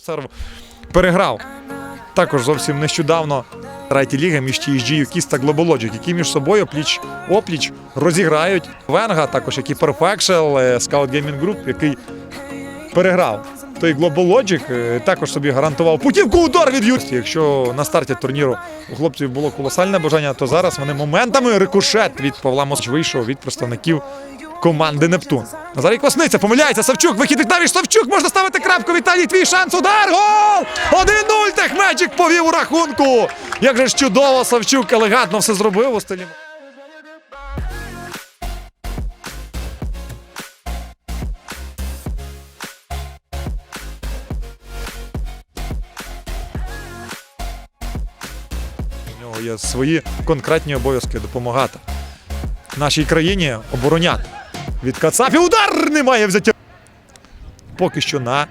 серву переграв. Також зовсім нещодавно третій ліги між TSG і Кіс та Global які між собою пліч опліч розіграють Венга, також як і Perfectional, е, Scout Gaming Group, який переграв. Той Logic е, також собі гарантував путівку удар від Юсті. Якщо на старті турніру у хлопців було колосальне бажання, то зараз вони моментами рикошет від Павла Мосч вийшов від представників команди Нептун. Назарій Квасниця помиляється. Савчук, вихід Віктавіш Савчук, можна ставити крапку. Віталій, твій шанс. Удар! Гол! 1-0 Техмеджик повів у рахунку. Як же ж чудово Савчук елегантно все зробив у стилі. У нього є свої конкретні обов'язки допомагати нашій країні обороняти. Від Кацапі удар немає взяття. Поки що на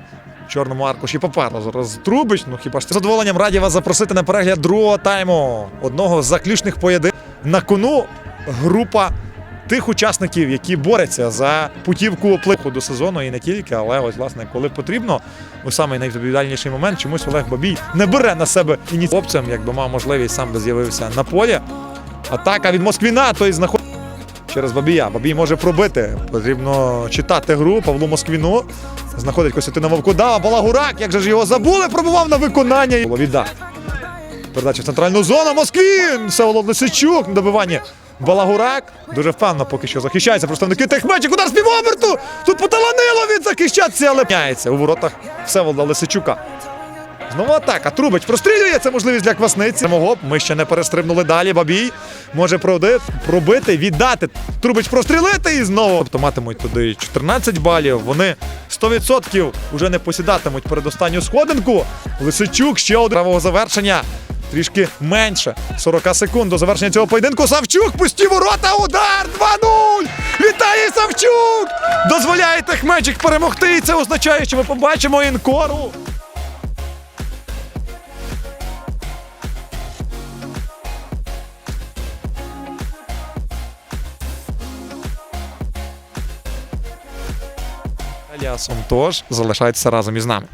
чорному аркуші Папарло. Зараз Трубич. Ну хіба ж з задоволенням раді вас запросити на перегляд другого тайму. Одного з заключних поєдинків. На кону група тих учасників, які борються за путівку оплиху до сезону і не тільки, але ось, власне, коли потрібно, у самий найвідповідальніший момент, чомусь Олег Бабій не бере на себе ініціативцем, якби мав можливість сам би з'явився на полі. Атака від Москвіна, той знаходить через Бабія. Бабій може пробити. Потрібно читати гру Павлу Москвіну. Знаходить Костянтина Вовкодава. Балагурак, як же ж його забули, пробував на виконання. Віддав. Передача в центральну зону. Москвін! Всеволод Лисичук на добиванні. Балагурак дуже впевнено поки що захищається представники Техмечик. Удар з півоберту! Тут поталанило він захищатися, але п'яється у воротах Всеволода Лисичука. Знову атака. Трубич прострілює. Це можливість для квасниці. Мого ми ще не перестрибнули далі. Бабій може пробити, віддати. Трубич прострілити і знову. Тобто матимуть туди 14 балів. Вони 100% вже не посідатимуть перед останню сходинку. Лисичук ще один правого завершення. Трішки менше 40 секунд до завершення цього поєдинку. Савчук пусті ворота. Удар 2-0! Вітає Савчук! Дозволяє Техмеджик перемогти. І це означає, що ми побачимо інкору. Еліасом тож залишайтеся разом із нами.